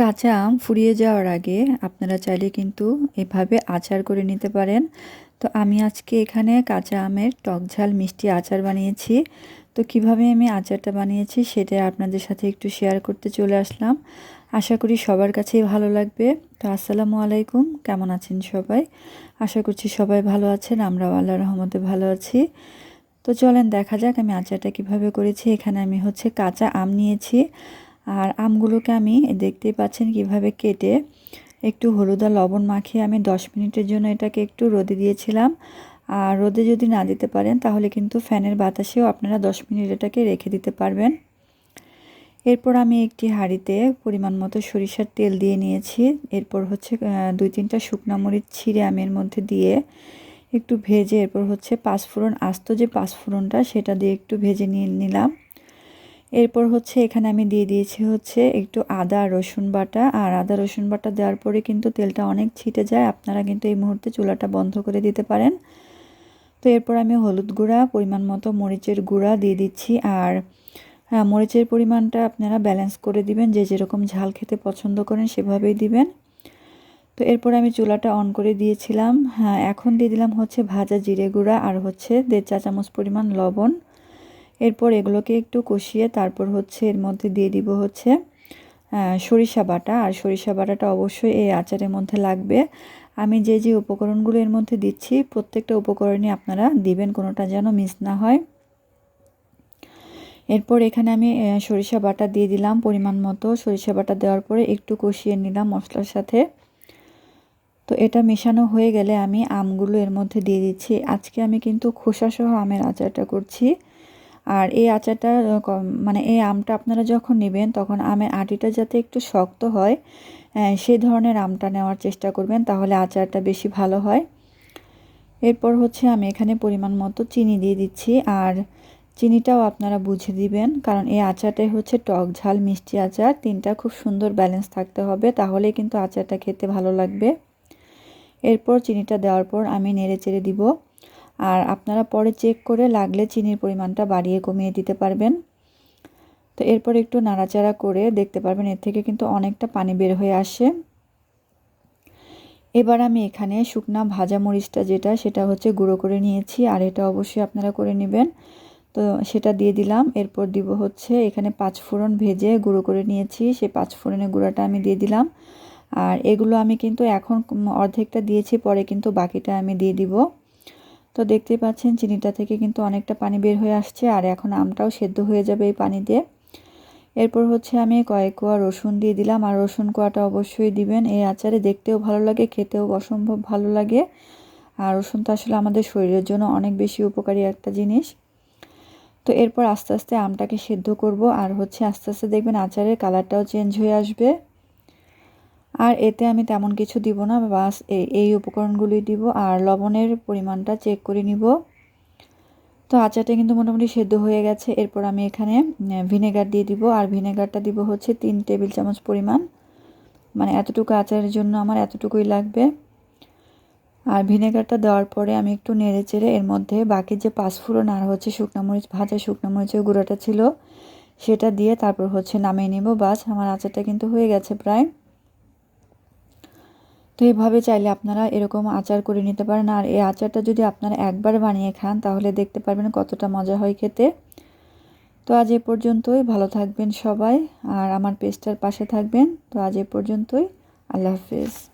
কাঁচা আম ফুরিয়ে যাওয়ার আগে আপনারা চাইলে কিন্তু এভাবে আচার করে নিতে পারেন। তো আমি আজকে এখানে কাঁচা আমের টক ঝাল মিষ্টি আচার বানিয়েছি। তো কীভাবে আমি আচারটা বানিয়েছি সেটা আপনাদের সাথে একটু শেয়ার করতে চলে আসলাম। আশা করি সবার কাছেই ভালো লাগবে। তো আসসালামু আলাইকুম, কেমন আছেন সবাই? আশা করছি সবাই ভালো আছেন, আমরাও আল্লাহ রহমতে ভালো আছি। তো চলেন দেখা যাক আমি আচারটা কীভাবে করেছি। এখানে আমি হচ্ছে কাঁচা আম নিয়েছি। আর আমগুলোকে আমি দেখতেই পাচ্ছেন কীভাবে কেটে একটু হলুদ লবণ মাখিয়ে আমি দশ মিনিটের জন্য এটাকে একটু রোদে দিয়েছিলাম। আর রোদে যদি না দিতে পারেন, তাহলে কিন্তু ফ্যানের বাতাসেও আপনারা দশ মিনিট এটাকে রেখে দিতে পারবেন। এরপর আমি একটি হাঁড়িতে পরিমাণ মতো সরিষার তেল দিয়ে নিয়েছি। এরপর হচ্ছে দুই তিনটা শুকনা মরিচ ছিঁড়ে আমি এর মধ্যে দিয়ে একটু ভেজে, এরপর হচ্ছে পাঁচফোড়ন আস্ত যে পাঁচফোড়নটা, সেটা দিয়ে একটু ভেজে নিয়ে নিলাম। এরপর হচ্ছে এখানে আমি দিয়ে দিয়েছি হচ্ছে একটু আদা, রসুন বাটা। আর আদা, রসুন বাটা দেওয়ার পরে কিন্তু তেলটা অনেক ছিটে যায়। আপনারা কিন্তু এই মুহূর্তে চুলাটা বন্ধ করে দিতে পারেন। তো এরপর আমি হলুদ গুঁড়া, পরিমাণ মতো মরিচের গুঁড়া দিয়ে দিচ্ছি। আর হ্যাঁ মরিচের পরিমাণটা আপনারা ব্যালেন্স করে দিবেন। যে যেরকম ঝাল খেতে পছন্দ করেন সেভাবেই দিবেন। তো এরপর আমি চুলাটা অন করে দিয়েছিলাম। হ্যাঁ এখন দিয়ে দিলাম হচ্ছে ভাজা জিরে গুঁড়া আর হচ্ছে দেড় চা চামচ পরিমাণ লবণ। এরপর এগুলোকে একটু কষিয়ে তারপর হচ্ছে এর মধ্যে দিয়ে দিব হচ্ছে সরিষা বাটা। আর সরিষা বাটাটা অবশ্যই এই আচারের মধ্যে লাগবে। আমি যে যে উপকরণগুলো এর মধ্যে দিচ্ছি, প্রত্যেকটা উপকরণই আপনারা দিবেন, কোনোটা যেন মিস না হয়। এরপর এখানে আমি সরিষা বাটা দিয়ে দিলাম পরিমাণ মতো। সরিষা বাটা দেওয়ার পরে একটু কষিয়ে নিলাম মশলার সাথে। তো এটা মেশানো হয়ে গেলে আমি আমগুলো এর মধ্যে দিয়ে দিচ্ছি। আজকে আমি কিন্তু খোসাসহ আমের আচারটা করছি। আর এই আচারটা মানে এই আমটা আপনারা যখন নেবেন তখন আমের আটিটা যাতে একটু শক্ত হয় সেই ধরনের আমটা নেওয়ার চেষ্টা করবেন তাহলে আচারটা বেশি ভালো হয়। এরপর হচ্ছে আমি এখানে পরিমাণ মতো চিনি দিয়ে দিচ্ছি আর চিনিটাও আপনারা বুঝে দিবেন কারণ এই আচারটাই হচ্ছে টক ঝাল মিষ্টি আচার, তিনটা খুব সুন্দর ব্যালেন্স থাকতে হবে তাহলে কিন্তু আচারটা খেতে ভালো লাগবে। এরপর চিনিটা দেওয়ার পর আমি নেড়ে চেড়ে দিব। আর আপনারা পরে চেক করে লাগলে চিনির পরিমাণটা বাড়িয়ে কমিয়ে দিতে পারবেন। তো এরপর একটু নাড়াচাড়া করে দেখতে পারবেন, এর থেকে কিন্তু অনেকটা পানি বের হয়ে আসে। এবার আমি এখানে শুকনা ভাজা মরিচটা যেটা, সেটা হচ্ছে গুঁড়ো করে নিয়েছি, আর এটা অবশ্যই আপনারা করে নেবেন। তো সেটা দিয়ে দিলাম, এরপর দিব হচ্ছে এখানে পাঁচ ফোড়ন ভেজে গুঁড়ো করে নিয়েছি, সেই পাঁচ ফোড়নের গুঁড়োটা আমি দিয়ে দিলাম। আর এগুলো আমি কিন্তু এখন অর্ধেকটা দিয়েছি, পরে কিন্তু বাকিটা আমি দিয়ে দিব। তো দেখতেই পাচ্ছেন চিনিটা থেকে কিন্তু অনেকটা পানি বের হয়ে আসছে আর এখন আমটাও সেদ্ধ হয়ে যাবে এই পানি দিয়ে। এরপর হচ্ছে আমি কয়েক কোয়া রসুন দিয়ে দিলাম আর রসুন কোয়াটা অবশ্যই দিবেন। এই আচারে দেখতেও ভালো লাগে, খেতেও অসম্ভব ভালো লাগে। আর রসুন তো আসলে আমাদের শরীরের জন্য অনেক বেশি উপকারী একটা জিনিস। তো এরপর আস্তে আস্তে আমটাকে সেদ্ধ করব আর হচ্ছে আস্তে আস্তে দেখবেন আচারের কালারটাও চেঞ্জ হয়ে আসবে। আর এতে আমি তেমন কিছু দিব না, বাস এই উপকরণগুলি দিব আর লবণের পরিমাণটা চেক করে নিব। তো আচারটা কিন্তু মোটামুটি সেদ্ধ হয়ে গেছে, এরপর আমি এখানে ভিনেগার দিয়ে দিব আর ভিনেগারটা দিব হচ্ছে তিন টেবিল চামচ পরিমাণ। মানে এতটুকু আচারের জন্য আমার এতটুকুই লাগবে। আর ভিনেগারটা দেওয়ার পরে আমি একটু নেড়ে চেড়ে এর মধ্যে বাকি যে পাঁচফোড়ন আর হচ্ছে শুকনো মরিচ, ভাজা শুকনো মরিচের গুঁড়োটা ছিল, সেটা দিয়ে তারপর হচ্ছে নামিয়ে নেব, বাস আমার আচারটা কিন্তু হয়ে গেছে প্রায়। তো এভাবে চাইলে আপনারা এরকম আচার করে নিতে পারেন। আর এই আচারটা যদি আপনারা একবার বানিয়ে খান, তাহলে দেখতে পারবেন কতটা মজা হয় খেতে। তো আজ এ পর্যন্তই। ভালো থাকবেন সবাই। আর আমার পেজটার পাশে থাকবেন। তো আজ এ পর্যন্তই। আল্লাহ হাফিজ।